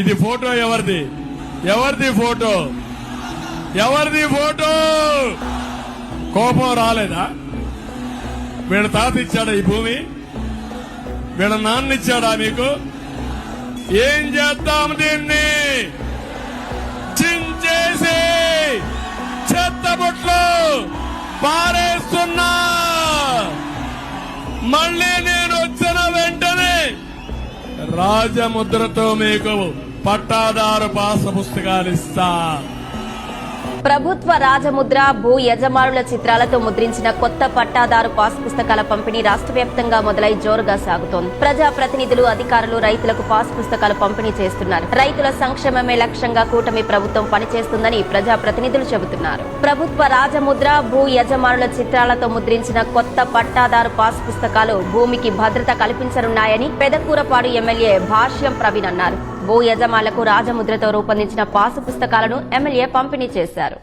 ఇది ఫోటో ఎవరిది? ఎవరిది ఫోటో? ఎవరిది ఫోటో? కోపం రాలేదా? వీళ్ళ తాత ఇచ్చాడా ఈ భూమి? వీళ్ళ నాన్న ఇచ్చాడా మీకు? ఏం చేద్దాం దీన్ని? చించేసి చెత్తబుట్లు పారేస్తున్నా. మళ్ళీ నేను వచ్చిన వెంటనే రాజముద్రతో మీకు పట్టాదారు పాస పుస్తకాలు ఇస్తా. ప్రభుత్వ రాజముద్ర భూ యజమానుల చిత్రాలతో ముద్రించిన కొత్త పట్టాదారు పాస్ పుస్తకాల పంపిణీ రాష్ట్ర వ్యాప్తంగా మొదలై జోరుగా సాగుతోంది. ప్రజా ప్రతినిధులు అధికారులు రైతులకు పాస్ పుస్తకాలు పంపిణీ చేస్తున్నారు. రైతుల సంక్షేమమే లక్ష్యంగా కూటమి ప్రభుత్వం పనిచేస్తుందని ప్రజా ప్రతినిధులు చెబుతున్నారు. ప్రభుత్వ రాజముద్ర భూ యజమానుల చిత్రాలతో ముద్రించిన కొత్త పట్టాదారు పాస్ పుస్తకాలు భూమికి భద్రత కల్పించనున్నాయని పెదకూరపాడు ఎమ్మెల్యే భాష్యం ప్రవీణ్ అన్నారు. భూ యజమానులకు రాజముద్రతో రూపొందించిన పాసు పుస్తకాలను ఎమ్మెల్యే పంపిణీ చేశారు.